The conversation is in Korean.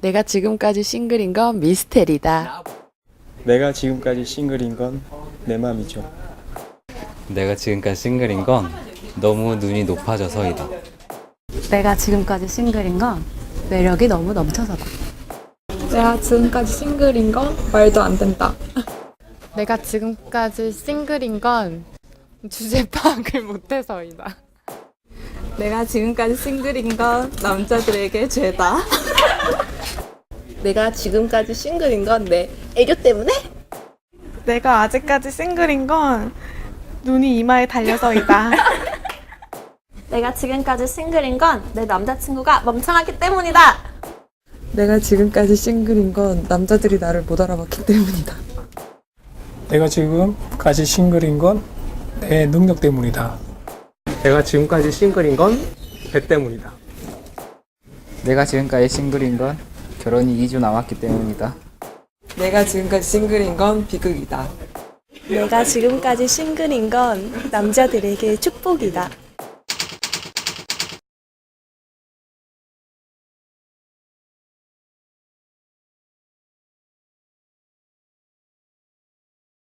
내가 지금까지 싱글인 건 미스테리다. 내가 지금까지 싱글인 건 내 맘이죠. 내가 지금까지 싱글인 건 너무 눈이 높아져서이다. 내가 지금까지 싱글인 건 매력이 너무 넘쳐서다. 내가 지금까지 싱글인 건 말도 안 된다. 내가 지금까지 싱글인 건 주제 파악을 못해서이다. 내가 지금까지 싱글인 건 남자들에게 죄다. 내가 지금까지 싱글인 건 내 애교 때문에? 내가 아직까지 싱글인 건 눈이 이마에 달려서이다. 내가 지금까지 싱글인 건 내 남자친구가 멍청하기 때문이다. 내가 지금까지 싱글인 건 남자들이 나를 못 알아봤기 때문이다. 내가 지금까지 싱글인 건 내 능력 때문이다. 내가 지금까지 싱글인 건 배 때문이다. 내가 지금까지 싱글인 건 결혼이 2주 남았기 때문이다. 내가 지금까지 싱글인 건 비극이다. 내가 지금까지 싱글인 건 남자들에게 축복이다.